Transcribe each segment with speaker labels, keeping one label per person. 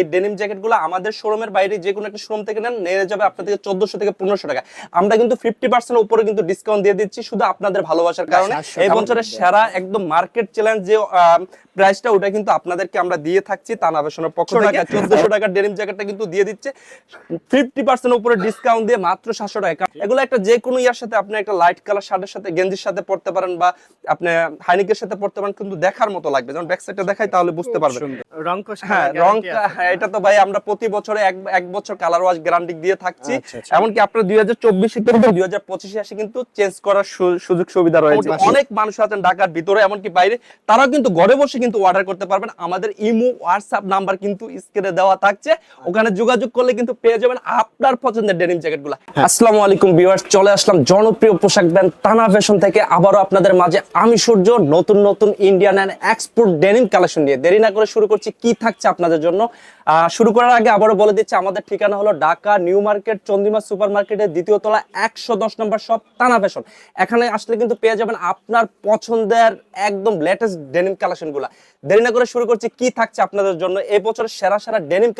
Speaker 1: এই ডেনিম জ্যাকেটগুলো আমাদের শোরুমের বাইরে যে কোনো একটা শোরুম থেকে নেন নিয়ে যাবে আপনাদের চোদ্দশো থেকে পনেরোশো টাকা। আমরা কিন্তু ফিফটি পার্সেন্ট উপরে কিন্তু ডিসকাউন্ট দিয়ে দিচ্ছি শুধু আপনাদের ভালোবাসার কারণে। এই বছরের সেরা একদম মার্কেট চ্যালেঞ্জ যে প্রাইসটা ওটা কিন্তু আপনাদেরকে আমরা দিয়ে থাকছি তানাবেশনের পক্ষ থেকে। চোদ্দশো টাকার ডেনিম জ্যাকেটটা কিন্তু দিয়ে দিচ্ছে। ফিফটি পার্সেন্ট উপরে ডিসকাউন্ট দিয়ে মাত্র সাতশো টাকা। এগুলো একটা যে কোনো ইয়ার সাথে আপনি একটা লাইট কালার শার্টের সাথে গেঞ্জির সাথে পড়তে পারেন বা আপনি হাইনিকের সাথে পড়তে পারেন কিন্তু দেখার মতো লাগবে। যেমন ব্যাক সাইডটা দেখাই তাহলে বুঝতে পারবেন।
Speaker 2: রং
Speaker 1: হ্যাঁ রং এটা তো ভাই আমরা প্রতি বছরে এক এক বছর কালার ওয়াশ গ্যারান্টি দিয়ে থাকছি।
Speaker 2: আচ্ছা, আচ্ছা।
Speaker 1: এমনকি আপনার দুই হাজার চব্বিশে কিন্তু দুই হাজার পঁচিশে আসে কিন্তু চেঞ্জ করার সুযোগ সুবিধা রয়েছে। অনেক মানুষ আছেন ঢাকার ভিতরে এমনকি বাইরে। তারাও কিন্তু ঘরে বসে কিন্তু অর্ডার করতে পারবেন। আমাদের ইমো হোয়াটসঅ্যাপ নাম্বার কিন্তু স্ক্রিনে দেওয়া থাকছে। ওখানে যোগাযোগ করলে কিন্তু পেয়ে যাবেন আপনার পছন্দের ডেনিম জ্যাকেটগুলো আসসালামু আলাইকুম ভিউয়ার্স চলে আসলাম জনপ্রিয় পোশাক ব্র্যান্ড টানা ফ্যাশন থেকে। আবারও আপনাদের মাঝে আমি সূর্য নতুন নতুন Indian and export denim collection নিয়ে দেরি না করে শুরু করছি কি থাকছে আপনাদের জন্য। শুরু করার আগে আবারও বলে দিচ্ছি, আমাদের ঠিকানা হলো Dhaka, new market Chandrima super মার্কেটের দ্বিতীয় তলা, একশো দশ নম্বর সব টানা ফ্যাশন। এখানে আসলে কিন্তু পেয়ে যাবেন আপনার পছন্দের একদম লেটেস্ট ডেনিম কালেকশনগুলো দেরি না করে শুরু করছি কি থাকছে আপনাদের জন্য। সেরা সেরা ডেনিম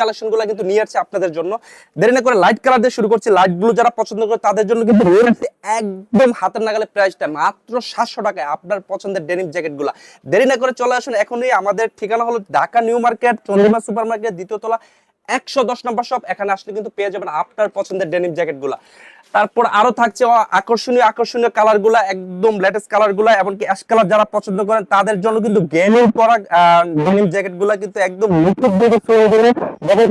Speaker 1: কিন্তু নিয়ে আসছে আপনাদের জন্য। দেরি না করে লাইট কালার দিয়ে শুরু করছি। লাইট ব্লু যারা পছন্দ করে তাদের জন্য কিন্তু একদম হাতের নাগালে প্রাইসটা মাত্র সাতশো টাকায় আপনার পছন্দের ডেনিম জ্যাকেটগুলো দেরি না করে চলে আসুন। এখনই আমাদের ঠিকানা হলো Dhaka new market, Chandrima super market দ্বিতীয় তলা একশো দশ নম্বর শপ এখানে আসলে কিন্তু পেয়ে যাবেন আপনার পছন্দের ডেনিম জ্যাকেটগুলো তারপর আরও থাকছে আকর্ষণীয় আকর্ষণীয় কালারগুলা একদম লেটেস্ট কালারগুলা এমনকি অ্যাশ কালার যারা পছন্দ করেন তাদের জন্য কিন্তু গেমিং করা ডেনিম জ্যাকেটগুলা কিন্তু একদম তৈরি করে যাতে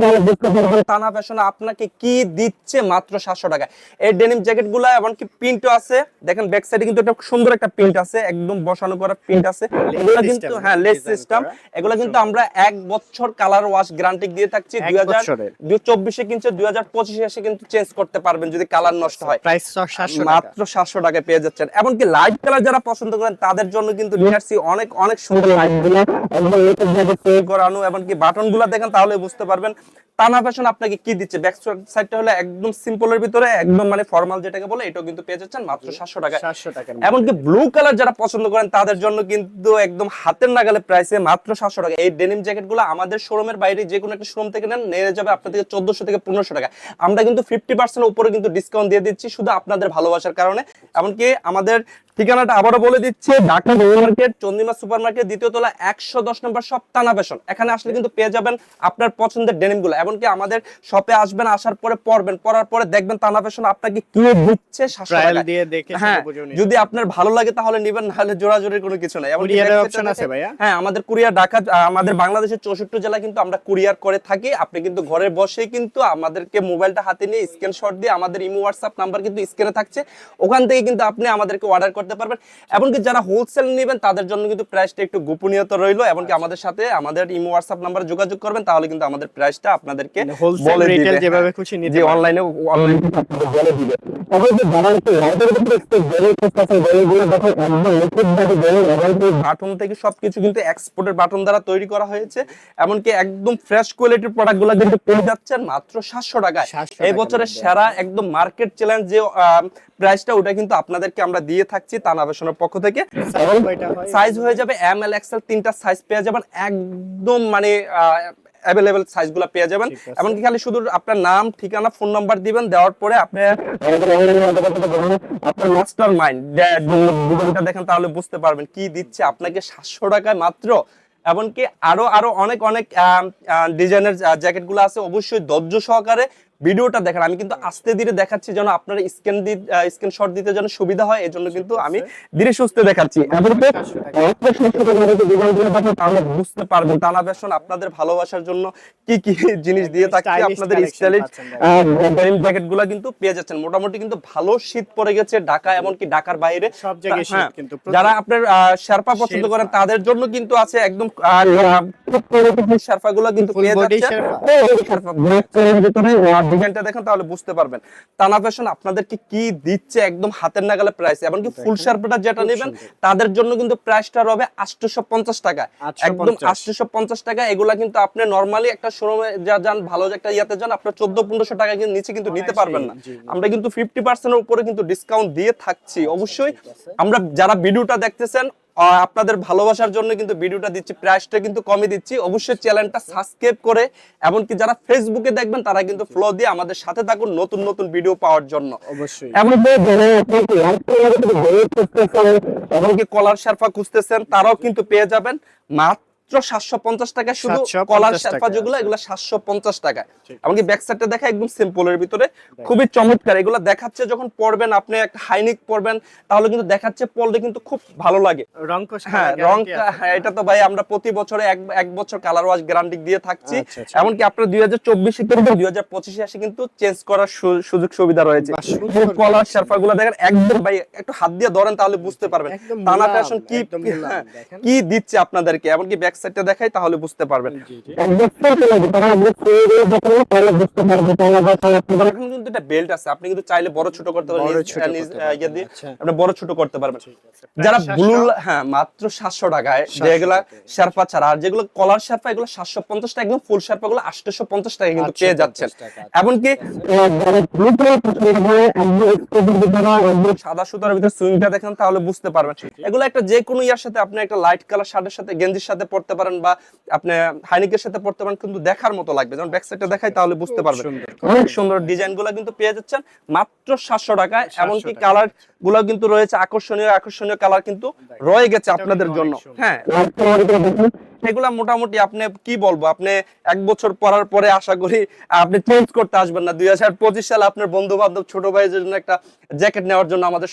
Speaker 1: করে টানা ফ্যাশনে আপনাকে কি দিচ্ছে মাত্র সাতশো টাকায়। এই ডেনিম জ্যাকেটগুলা এমনকি প্রিন্টও আছে। দেখেন ব্যাক সাইডে কিন্তু একটা সুন্দর একটা প্রিন্ট আছে একদম বসানো করা প্রিন্ট আছে। এগুলো কিন্তু হ্যাঁ লেস সিস্টেম। এগুলো কিন্তু আমরা এক বছর কালার ওয়াশ গ্যারান্টি দিয়ে থাকছি। দুই চব্বিশে কিনছে দুই হাজার পঁচিশে এসে কিন্তু চেঞ্জ করতে পারবেন যদি কালার নষ্ট হয়।
Speaker 2: প্রাইস সাতশো টাকা।
Speaker 1: মাত্র সাতশো টাকায় পেয়ে যাচ্ছেন। এমনকি লাইট কালার যারা পছন্দ করেন তাদের জন্য কিন্তু অনেক অনেক সুন্দর করানো এমনকি বাটনগুলো দেখেন তাহলে বুঝতে পারবেন। টানা ফ্যাশন আপনাকে কি দিচ্ছে? ব্যাক সাইডটা হলো একদম সিম্পলের ভিতরে একদম মানে ফর্মাল যেটাকে বলে এটাও কিন্তু পেয়ে যাচ্ছেন মাত্র সাতশো টাকায়।
Speaker 2: সাতশো টাকার
Speaker 1: এমনকি ব্লু কালার যারা পছন্দ করেন তাদের জন্য কিন্তু একদম হাতের নাগালে প্রাইসে মাত্র সাতশো টাকা। এই ডেনিম জ্যাকেটগুলো আমাদের শোরুমের বাইরে যে কোনো একটা শোরুম থেকে নেন নিয়ে যাবে আপনাদের চোদ্দশো থেকে পনেরোশো টাকা। আমরা কিন্তু ফিফটি পার্সেন্ট উপরে কিন্তু ডিসকাউন্ট দিয়ে দিচ্ছি শুধু আপনাদের ভালোবাসার কারণে। এমনকি আমাদের ঠিকানাটা আবারও বলে দিচ্ছে Dhaka market Chandrima super market দ্বিতীয় তলা একশো দশ নম্বর শপ টানা ফ্যাশন এখানে আসলে কিন্তু পেয়ে যাবেন আপনার পছন্দের ডেনিমগুলো এমনকি আমাদের শপে আসবেন আসার পরে পরবেন পরার পরে দেখবেন টানা ফ্যাশন আপনাকে কি দিচ্ছে হ্যাঁ যদি আপনার ভালো লাগে তাহলে নিবেন নাহলে জোড়াজোড়ির কোনো কিছু নাই। হ্যাঁ আমাদের কুরিয়ার ঢাকা আমাদের বাংলাদেশের চৌষট্টি জেলা কিন্তু আমরা কুরিয়ার করে থাকি। আপনি কিন্তু ঘরে বসেই কিন্তু আমাদেরকে মোবাইলটা হাতে নিয়ে স্ক্রিনশট দিয়ে আমাদের ইমো হোয়াটসঅ্যাপ নাম্বার কিন্তু স্ক্রিনে থাকছে। ওখান থেকে কিন্তু আপনি আমাদেরকে অর্ডার করতে পারবেন। এমনকি যারা হোলসেল নেবেন তাদের জন্য কিন্তু প্রাইসটা একটু গোপনীয়তা রইল। এমনকি আমাদের সাথে আমাদের ইমো হোয়াটসঅ্যাপ নাম্বার যোগাযোগ করবেন তাহলে কিন্তু আমাদের প্রাইসটা আপনাদেরকে
Speaker 2: হোলসেল
Speaker 1: বলে দিবে।
Speaker 2: রিটেল। যেভাবে খুশি নিতে
Speaker 1: যে অনলাইনে অনলাইনে বলে দিবে। বাটন থেকে সবকিছু কিন্তু এক্সপোর্টের বাটন দ্বারা তৈরি করা হয়েছে। এমনকি একদম ফ্রেশ কোয়ালিটির প্রোডাক্টগুলো কিন্তু পেয়ে যাচ্ছেন মাত্র সাতশো টাকায়। এই বছরের সেরা একদম মার্কেট চ্যালেঞ্জ যে প্রাইসটা ওটা কিন্তু আপনাদেরকে আমরা দিয়ে থাকছি তানাবেশনের পক্ষ থেকে? সাইজ হয়ে? যাবে এম এল এক্সেল তিনটা সাইজ পেয়ে যাবেন। একদম মানে অ্যাভেলেবেল সাইজগুলো পেয়ে যাবেন। এমনকি খালি শুধু আপনার নাম ঠিকানা ফোন নাম্বার দিবেন। দেওয়ার পরে আপনি আপনার মাস্টার মাইন্ড দেখেন তাহলে বুঝতে পারবেন কি দিচ্ছে। আপনাকে সাতশো টাকায় মাত্র এমনকি আরও আরও অনেক অনেক ডিজাইনের জ্যাকেটগুলো আছে। অবশ্যই ধৈর্য সহকারে ভিডিওটা দেখেন আমি কিন্তু আস্তে ধীরে দেখাচ্ছি যেন আপনার স্ক্যান স্ক্রিনশট দিতে যেন সুবিধা হয় এজন্য কিন্তু আমি ধীরে সুস্থে দেখাচ্ছি। ডিজাইনগুলো দেখেন তাহলে বুঝতে পারবেন। ফ্যাশন আপনাদের ভালোবাসার জন্য কি কি জিনিস দিয়ে থাকছে আপনাদের স্টাইলিশ ডেনিম জ্যাকেটগুলা কিন্তু পেয়ে যাচ্ছেন। মোটামুটি কিন্তু ভালো শীত পড়ে গেছে ঢাকা এমনকি ঢাকার বাইরে।
Speaker 2: সব জায়গায় শীত
Speaker 1: হ্যাঁ,
Speaker 2: কিন্তু
Speaker 1: যারা আপনার শেরপা পছন্দ করেন তাদের জন্য কিন্তু আছে একদম শেরপা গুলো কিন্তু পেয়ে যাচ্ছে। হ্যাঁ, ডিজাইনটা দেখেন তাহলে বুঝতে পারবেন। টানা ফ্যাশন আপনাদেরকে কি দিচ্ছে একদম হাতের নাগালে প্রাইস এমনকি ফুল শেরপাটা যেটা নেবেন তাদের জন্য কিন্তু প্রাইসটা হবে আটশোশো পঞ্চাশ টাকা একদম আটশোশো পঞ্চাশ টাকা এগুলা কিন্তু আপনি নর্মালি একটা শোরুমে যা যান ভালো একটা ইয়াতে যান আপনার চোদ্দ পনেরোশো টাকা কিন্তু নিচে কিন্তু নিতে পারবেন না। আমরা কিন্তু ফিফটি পার্সেন্টের উপরে কিন্তু ডিসকাউন্ট দিয়ে থাকছি অবশ্যই। আমরা যারা ভিডিওটা দেখতেছেন আপনাদের ভালোবাসার জন্য কিন্তু ভিডিওটা দিচ্ছি প্রাইসটা কিন্তু কমে দিচ্ছি। অবশ্যই চ্যানেলটা সাবস্ক্রাইব করে এমনকি যারা ফেসবুকে দেখবেন তারা কিন্তু ফ্লো দিয়ে আমাদের সাথে থাকুন নতুন নতুন ভিডিও পাওয়ার জন্য।
Speaker 2: অবশ্যই।
Speaker 1: এমনকি কলার শারফা খুঁজতেছেন তারাও কিন্তু পেয়ে যাবেন। মাত্র সাতশো পঞ্চাশ টাকা শুধু কলার যেগুলো। এগুলো সাতশো পঞ্চাশ টাকা ব্যাক সাইডটা দেখা একদম সিম্পলের ভিতরে। খুবই চমৎকার। এগুলো দেখাচ্ছে যখন পরবেন আপনি একটা হাইনিক পরবেন তাহলে কিন্তু দেখাচ্ছে পরলে কিন্তু খুব ভালো লাগে।
Speaker 2: রং
Speaker 1: হ্যাঁ রং হ্যাঁ, এটা তো ভাই আমরা প্রতি বছরে এক এক বছর কালার ওয়াশ গ্যারান্টি দিয়ে থাকছি।
Speaker 2: আচ্ছা, আচ্ছা।
Speaker 1: এমনকি আপনার দুই হাজার চব্বিশে কিন্তু দুই হাজার পঁচিশে আসে কিন্তু চেঞ্জ করার সুযোগ সুবিধা রয়েছে। কলার শারফা গুলো দেখেন একদম ভাই একটু হাত দিয়ে ধরেন তাহলে বুঝতে পারবেন। টানা ফ্যাশন কি হ্যাঁ, কি দিচ্ছে আপনাদেরকে? এমনকি ব্যাক সাইডটা দেখাই তাহলে বুঝতে পারবেন। এখন কিন্তু এটা বেল্ট আছে আপনি কিন্তু চাইলে বড় ছোট করতে পারবেন ইয়ে
Speaker 2: আচ্ছা।
Speaker 1: আপনি বড় ছোট করতে পারবেন। যারা ব্লু হ্যাঁ মাত্র সাতশো টাকায় যেগুলা। শারপা ছাড়া আর যেগুলো কলার শারপা এগুলো সাতশো পঞ্চাশ টাকা একদম ফুল শারপা গুলো আটশো পঞ্চাশ টাকা কিন্তু পেয়ে যাচ্ছেন। এমনকি সাদা সুতার ভিতরে সুইংটা দেখেন তাহলে বুঝতে পারবেন। এগুলো একটা যে কোনো ইয়ার সাথে আপনি একটা লাইট কালার শার্টের সাথে গেঞ্জির সাথে পড়তে পারেন বা আপনি হাইনিকের সাথে পড়তে পারেন কিন্তু দেখার মতো লাগবে। যখন ব্যাক সাইডটা দেখাই তাহলে বুঝতে পারবেন। অনেক সুন্দর ডিজাইনগুলো কিন্তু পেয়ে যাচ্ছেন। মাত্র সাতশো টাকায় এমনকি কালারগুলো কিন্তু রয়েছে। আকর্ষণীয় আকর্ষণীয় কালার কিন্তু রয়ে গেছে আপনাদের জন্য। হ্যাঁ এগুলা মোটামুটি আপনি কি বলব? আপনি এক বছর পরার পরে আশা করি আপনি চেঞ্জ করতে আসবেন না। দুই হাজার পঁচিশ সালে আপনার বন্ধু বান্ধব ছোট ভাইয়ের জন্য একটা জ্যাকেট নেওয়ার জন্য আমাদের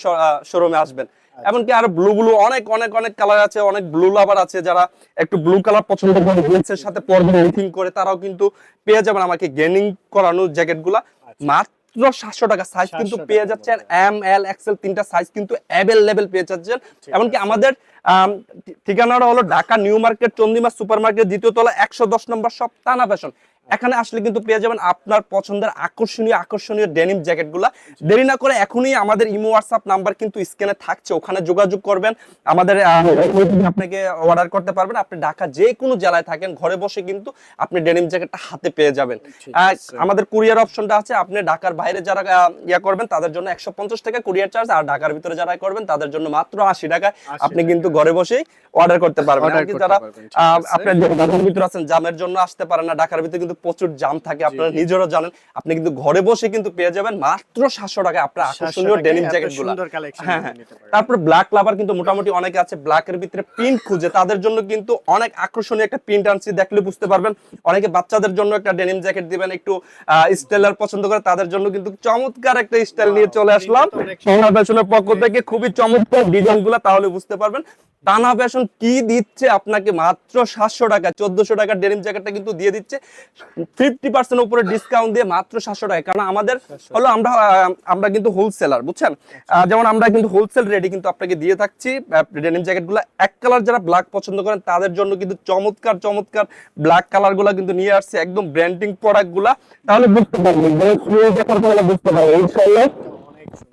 Speaker 1: শোরুমে আসবেন। এমনকি আরও ব্লু ব্লু অনেক অনেক অনেক কালার আছে অনেক ব্লু লাভার আছে যারা একটু ব্লু কালার পছন্দ করে জিন্সের সাথে পরবেন এডিটিং করে তারাও কিন্তু পেয়ে যাবেন আমাকে গেমিং করানো জ্যাকেটগুলা মাত্র সাতশো টাকা সাইজ কিন্তু পেয়ে যাচ্ছেন এম এল এক্সেল তিনটা সাইজ কিন্তু অ্যাভেলেবেল পেয়ে যাচ্ছেন। এমনকি আমাদের আম, ঠিকানাটা হলো Dhaka new market Chandrima super market দ্বিতীয় তলা একশো দশ নম্বর সব টানা ফ্যাশন এখানে আসলে কিন্তু পেয়ে যাবেন আপনার পছন্দের আকর্ষণীয় আকর্ষণীয় ডেনিম জ্যাকেটগুলা দেরি না করে এখনই আমাদের ইমো হোয়াটসঅ্যাপ নাম্বার কিন্তু স্ক্রিনে থাকছে ওখানে যোগাযোগ করবেন। আমাদের আপনাকে অর্ডার করতে পারবেন। আপনি ঢাকা যে কোনো জেলায় থাকেন ঘরে বসে কিন্তু আপনি ডেনিম জ্যাকেটটা হাতে পেয়ে যাবেন। আমাদের কুরিয়ার অপশনটা আছে আপনি ঢাকার বাইরে যারা ইয়া করবেন তাদের জন্য একশো পঞ্চাশ টাকা কুরিয়ার চার্জ আর ঢাকার ভিতরে যারা করবেন তাদের জন্য মাত্র আশি টাকা। আপনি কিন্তু ঘরে বসেই অর্ডার করতে পারবেন। এমনকি
Speaker 2: করতে
Speaker 1: যারা। আপনার ঢাকার ভিতরে আছেন জামের জন্য আসতে পারেন না ঢাকার ভিতরে কিন্তু প্রচুর জাম থাকে আপনারা নিজেরও জানেন। আপনি কিন্তু ঘরে বসে কিন্তু পেয়ে যাবেন মাত্র সাতশো টাকা আপনার আকর্ষণীয় ডেনিম
Speaker 2: জ্যাকেটগুলা।
Speaker 1: হ্যাঁ হ্যাঁ। তারপর ব্ল্যাক লাভার কিন্তু মোটামুটি অনেকে আছে ব্ল্যাকের ভিতরে প্রিন্ট খুঁজে। তাদের জন্য কিন্তু অনেক আকর্ষণীয় একটা প্রিন্ট আনছি দেখলে বুঝতে পারবেন। অনেকে বাচ্চাদের জন্য একটা ডেনিম জ্যাকেট দিবেন একটু স্টাইলার পছন্দ করে তাদের জন্য কিন্তু চমৎকার একটা স্টাইল নিয়ে চলে আসলাম।
Speaker 2: তো
Speaker 1: ফ্যাশনের পক্ষ থেকে খুবই চমৎকার ডিজাইনগুলা তাহলে বুঝতে পারবেন। টানা ফ্যাশন কি দিচ্ছে? আপনাকে মাত্র সাতশো টাকা চোদ্দশো টাকার ডেনিম জ্যাকেটটা কিন্তু দিয়ে দিচ্ছে। ফিফটি পার্সেন্ট উপরে ডিসকাউন্ট দিয়ে মাত্র সাতশো টাকা। কারণ আমাদের হলো আমরা আমরা কিন্তু হোলসেলার বুঝছেন? যেমন আমরা কিন্তু হোলসেল রেডি কিন্তু আপনাকে দিয়ে থাকছি ডেনিম জ্যাকেটগুলা এক কালার যারা ব্ল্যাক পছন্দ করেন তাদের জন্য কিন্তু চমৎকার চমৎকার ব্ল্যাক কালারগুলা কিন্তু নিয়ে আসছে একদম ব্র্যান্ডিং প্রোডাক্টগুলা। তাহলে বুঝতে পারবেন বুঝতে পারবেন। ইনশাল্লাহ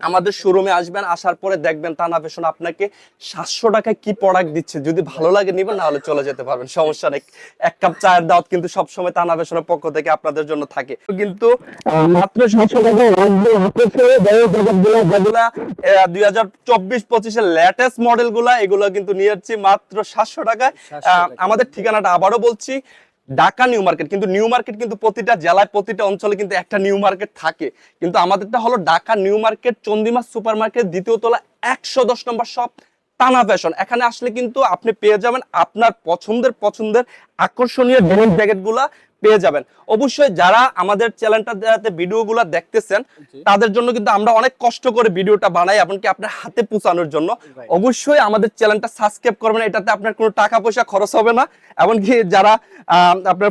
Speaker 1: আমাদের শোরুমে আসবেন আসার পরে দেখবেন টানা ফ্যাশন আপনাকে সাতশো টাকায় কি প্রোডাক্ট দিচ্ছে। যদি ভালো লাগে নিবেন না হলে চলে যেতে পারবেন সমস্যা নেই। এক কাপ চায়ের দাওয়াত কিন্তু সবসময় টানা ফ্যাশনের পক্ষ থেকে আপনাদের জন্য থাকে। কিন্তু মাত্র সাতশো টাকায় দুই হাজার চব্বিশ পঁচিশের লেটেস্ট মডেলগুলা এগুলো কিন্তু নিয়ে যাচ্ছি মাত্র সাতশো টাকায়। আহ, আমাদের ঠিকানাটা আবারও বলছি ঢাকা নিউ মার্কেট, কিন্তু নিউ মার্কেট কিন্তু প্রতিটা জেলায়, প্রতিটা অঞ্চলে কিন্তু একটা নিউ মার্কেট থাকে। কিন্তু আমাদেরটা হলো Dhaka new market, Chandrima super market দ্বিতীয় তলা একশো দশ নম্বর শপ, টানা ফ্যাশন এখানে আসলে কিন্তু আপনি পেয়ে যাবেন আপনার পছন্দের পছন্দের আকর্ষণীয় ডেনিম জ্যাকেটগুলা পেয়ে যাবেন। অবশ্যই যারা আমাদের চ্যানেলটা ভিডিও গুলা দেখতেছেন তাদের জন্য কিন্তু আমরা অনেক কষ্ট করে ভিডিওটা বানাই এমনকি আপনার হাতে পৌঁছানোর জন্য। অবশ্যই আমাদের চ্যানেলটা সাবস্ক্রাইব করবেন এটাতে আপনার কোনো টাকা পয়সা খরচ হবে না। এমনকি যারা আপনার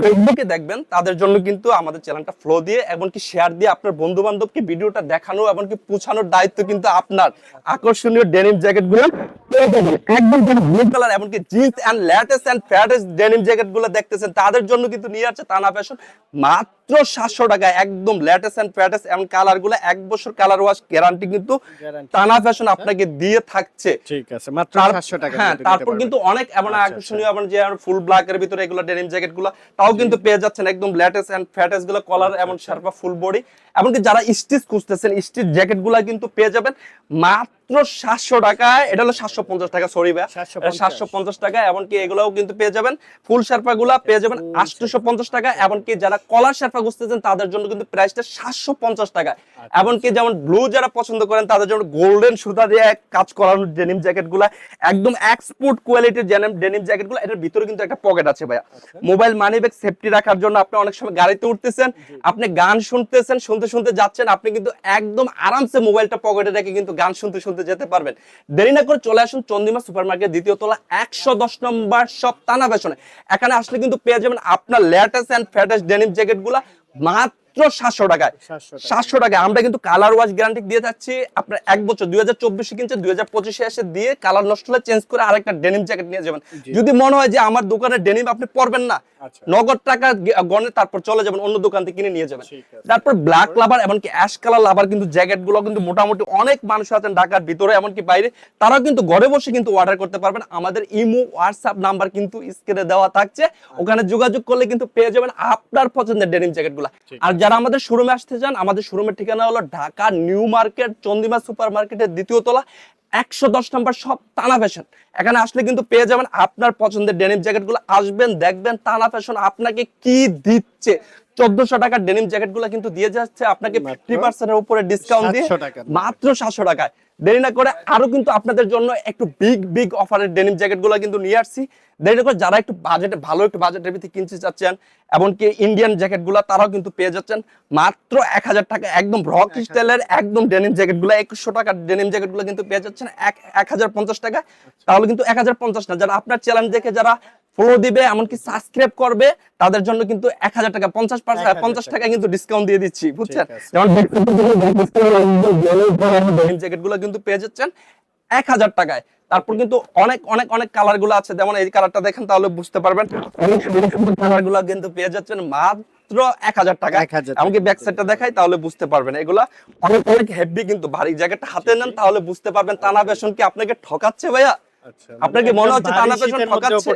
Speaker 1: ফেসবুকে দেখবেন তাদের জন্য কিন্তু আমাদের চ্যানেলটা ফলো দিয়ে এমনকি শেয়ার দিয়ে আপনার বন্ধু বান্ধবকে ভিডিওটা দেখানো এমনকি পৌঁছানোর দায়িত্ব কিন্তু আপনার। আকর্ষণীয় ডেনিম জ্যাকেটগুলো একদম ব্লু কালার এমনকি jeans and latest and fattest denim জ্যাকেটগুলো দেখতেছেন তাদের জন্য কিন্তু নিয়ে আসছে তানা ফ্যাশন মাত্র মাত্র সাতশো টাকা একদম লেটেস্ট এমন কালারগুলো এক বছর কালার ওয়াশ গ্যারান্টি কিন্তু টানা ফ্যাশন আপনাকে দিয়ে থাকছে।
Speaker 2: ঠিক আছে মাত্র
Speaker 1: তার-
Speaker 2: 700 টাকা
Speaker 1: হ্যাঁ তারপর কিন্তু অনেক এমন
Speaker 2: আচ্ছা,
Speaker 1: আকর্ষণীয় এমন যে ফুল ব্ল্যাক এর ভিতরে এগুলো ডেনিম জ্যাকেটগুলো তাও কিন্তু পেয়ে যাচ্ছেন একদম লেটেস্ট এন্ড ফ্যাটেস্টগুলো কলার
Speaker 2: আচ্ছা,
Speaker 1: এমন শার্পা ফুল বডি এমনকি যারা স্টিচ খুঁজতেছেন স্টিচ জ্যাকেটগুলা কিন্তু পেয়ে যাবেন মাত্র সাতশো টাকায়। এটা হলো সাতশো পঞ্চাশ টাকা সরি ভাই। সাতশো পঞ্চাশ। টাকা এমনকি এগুলোও কিন্তু পেয়ে যাবেন। ফুল শার্পা গুলা পেয়ে যাবেন আটশোশো পঞ্চাশ টাকা এমনকি যারা কলার শার্পা খুঁজতেছেন তাদের জন্য কিন্তু প্রাইসটা সাতশো পঞ্চাশ টাকা।
Speaker 2: আচ্ছা।
Speaker 1: এমনকি যেমন ব্লু যারা পছন্দ করেন তাদের জন্য গোল্ডেন সুতা দিয়ে কাজ করানো ডেনিম জ্যাকেটগুলা একদম এক্সপোর্ট কোয়ালিটির ডেনিম জ্যাকেটগুলা এটার ভিতরে কিন্তু একটা পকেট আছে ভাইয়া। মোবাইল মানি ব্যাগ সেফটি রাখার জন্য আপনি অনেক সময় গাড়িতে উঠতেছেন আপনি গান শুনতেছেন শুনতে শুনতে যাচ্ছেন আপনি কিন্তু একদম আরামসে মোবাইলটা পকেটে রেখে কিন্তু গান শুনতে শুনতে যেতে পারবেন। দেরি না করে চলে আসুন চন্দিমা সুপার মার্কেট দ্বিতীয় তলা একশো দশ নম্বর সব টানা বেসনে। এখানে আসলে কিন্তু পেয়ে যাবেন আপনার লেটেস্ট এন্ড ফ্যাটেস্ট ডেনিম জ্যাকেটগুলা mga মাত্র সাতশো টাকায়। সাতশো টাকা। আমরা কিন্তু কালার ওয়াশ গ্যারান্টি দিয়ে যাচ্ছি। আপনার এক বছর দুই হাজার চব্বিশে কিনছেন দুই হাজার পঁচিশে এসে দিয়ে কালার নষ্ট হলে চেঞ্জ করে আরেকটা ডেনিম জ্যাকেট নিয়ে যাবেন। যদি মনে হয় যে আমার দোকানে ডেনিম আপনি পরবেন না
Speaker 2: আচ্ছা।
Speaker 1: নগদ টাকা গে- গনে তারপর চলে যাবেন অন্য দোকান থেকে কিনে নিয়ে যাবেন। তারপর ব্ল্যাক লাভার এমনকি অ্যাশ কালার লাভার কিন্তু জ্যাকেটগুলো কিন্তু মোটামুটি অনেক মানুষ আছেন ঢাকার ভিতরে এমনকি বাইরে। তারাও কিন্তু ঘরে বসে কিন্তু অর্ডার করতে পারবেন। আমাদের ইমো হোয়াটসঅ্যাপ নাম্বার কিন্তু স্ক্রিনে দেওয়া থাকছে। ওখানে যোগাযোগ করলে কিন্তু পেয়ে যাবেন আপনার পছন্দের ডেনিম জ্যাকেটগুলা। আর যারা আমাদের শোরুমে আসতে চান, আমাদের শোরুমের ঠিকানা হলো Dhaka new market, Chandrima super মার্কেটের দ্বিতীয় তলা, একশো দশ নম্বর সব টানা ফ্যাশন এখানে আসলে কিন্তু পেয়ে যাবেন আপনার পছন্দের ডেনিম জ্যাকেটগুলো। আসবেন, দেখবেন টানা ফ্যাশন আপনাকে কি দিচ্ছে। চোদ্দশো টাকার ডেনিম জ্যাকেটগুলো কিন্তু দিয়ে যাচ্ছে। আপনাকে
Speaker 2: মাত্র
Speaker 1: ফিফটি পার্সেন্টের উপরে ডিসকাউন্ট দিয়ে মাত্র সাতশো টাকায়। দেরি না করে আরও কিন্তু আপনাদের জন্য একটু বিগ বিগ অফারের ডেনিম জ্যাকেটগুলো কিন্তু নিয়ে আসছি। দেরি না করে যারা একটু বাজেটে ভালো একটু বাজেটের ভিত্তি কিনতে চাচ্ছেন এমনকি ইন্ডিয়ান জ্যাকেটগুলা তারাও কিন্তু পেয়ে যাচ্ছেন। মাত্র এক হাজার টাকা একদম রক স্টাইলের একদম ডেনিম জ্যাকেটগুলো একুশশো টাকার ডেনিম জ্যাকেটগুলো কিন্তু পেয়ে যাচ্ছেন। এক এক হাজার পঞ্চাশ টাকা তাহলে কিন্তু এক হাজার পঞ্চাশ না। যারা আপনার চ্যানেল দেখে যারা ফলো দিবে এমনকি সাবস্ক্রাইব করবে তাদের জন্য কিন্তু এক হাজার টাকা পঞ্চাশ পার্সেন্ট পঞ্চাশ টাকা কিন্তু ডিসকাউন্ট দিয়ে দিচ্ছি বুঝছেন যেমন জ্যাকেটগুলো কিন্তু পেয়ে যাচ্ছেন এক হাজার টাকায় তারপর কিন্তু অনেক অনেক অনেক কালারগুলো আছে যেমন এই কালারটা দেখেন তাহলে বুঝতে পারবেন অনেক কালারগুলো কিন্তু পেয়ে যাচ্ছেন মাত্র এক হাজার টাকা
Speaker 2: 1000 টাকা।
Speaker 1: এমনকি ব্যাক সাইডটা দেখাই তাহলে বুঝতে পারবেন এগুলা অনেক অনেক হেভি কিন্তু ভারী জ্যাকেটটা হাতে নেন তাহলে বুঝতে পারবেন টানা বেশন কি আপনাকে ঠকাচ্ছে ভাইয়া
Speaker 2: আচ্ছা
Speaker 1: আপনার কি মনে হচ্ছে টানা পেশন ঠকাচ্ছে?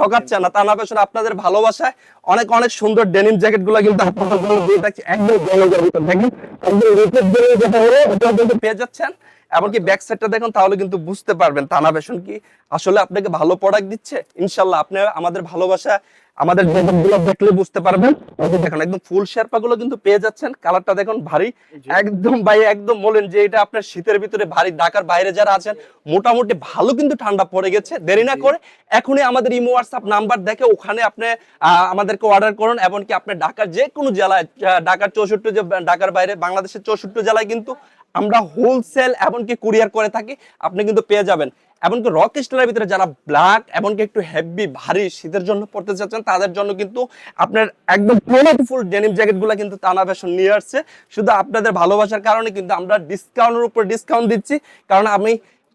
Speaker 1: ঠকাচ্ছে না টানা পেশন আপনাদের ভালোবাসায়। অনেক অনেক সুন্দর ডেনিম জ্যাকেটগুলো কিন্তু আপনারা দিয়ে থাকছে একদম জনগণ দেখেন একদম রিপোর্ট দিয়ে যেটা হলো পেয়ে যাচ্ছেন। এমনকি ব্যাক সাইডটা দেখুন তাহলে কিন্তু বুঝতে পারবেন টানা পেশন কি আসলে আপনাকে ভালো প্রোডাক্ট দিচ্ছে? ইনশাল্লাহ আপনি আমাদের ভালোবাসা আমাদেরগুলো দেখলে বুঝতে পারবেন। দেখুন একদম ফুল শেরপা গুলো কিন্তু পেয়ে যাচ্ছেন। কালারটা দেখুন ভারী। একদম ভাই একদম বলেন যে এটা আপনার শীতের ভিতরে ভারী। ঢাকার বাইরে যারা আছেন মোটামুটি ভালো কিন্তু ঠান্ডা পড়ে গেছে। দেরি না করে এখনই আমাদের ইমো হোয়াটসঅ্যাপ নাম্বার দেখে ওখানে আপনি আহ, আমাদেরকে অর্ডার করুন। এমনকি আপনি ঢাকার যে কোনো জেলায় ঢাকার চৌষট্টি যে ঢাকার বাইরে বাংলাদেশের চৌষট্টি জেলায় কিন্তু আমরা হোলসেল এমনকি কুরিয়ার করে থাকি, আপনি কিন্তু পেয়ে যাবেন। এমনকি রক স্টাইলের ভিতরে যারা ব্ল্যাক এমনকি একটু হেভি ভারী শীতের জন্য পড়তে চাচ্ছেন তাদের জন্য কিন্তু আপনার একদম কোয়ালিটিফুল ডেনিম জ্যাকেটগুলা কিন্তু টানা ফ্যাশন নিয়ে আসছে। শুধু আপনাদের ভালোবাসার কারণে কিন্তু আমরা ডিসকাউন্টের উপর ডিসকাউন্ট দিচ্ছি। কারণ আমি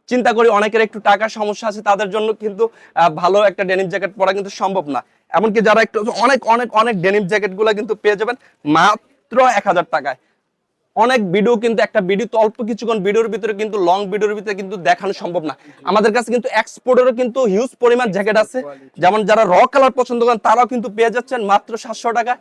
Speaker 1: চিন্তা করি অনেকের একটু টাকার সমস্যা আছে, তাদের জন্য কিন্তু ভালো একটা ডেনিম জ্যাকেট পরা কিন্তু সম্ভব না। এমনকি যারা একটু অনেক অনেক অনেক ডেনিম জ্যাকেটগুলা কিন্তু পেয়ে যাবেন, মাত্র এক হাজার টাকায়। অনেক ভিডিও কিন্তু, একটা ভিডিও অল্প কিছুক্ষণ ভিডিওর ভিতরে কিন্তু লং ভিডিওর ভিতরে কিন্তু দেখানো সম্ভব না। আমাদের কাছে কিন্তু এক্সপোর্টেরও কিন্তু হিউজ পরিমাণ জ্যাকেট আছে। যেমন যারা র কালার পছন্দ করেন, তারাও কিন্তু পেয়ে যাচ্ছেন মাত্র সাতশো টাকা।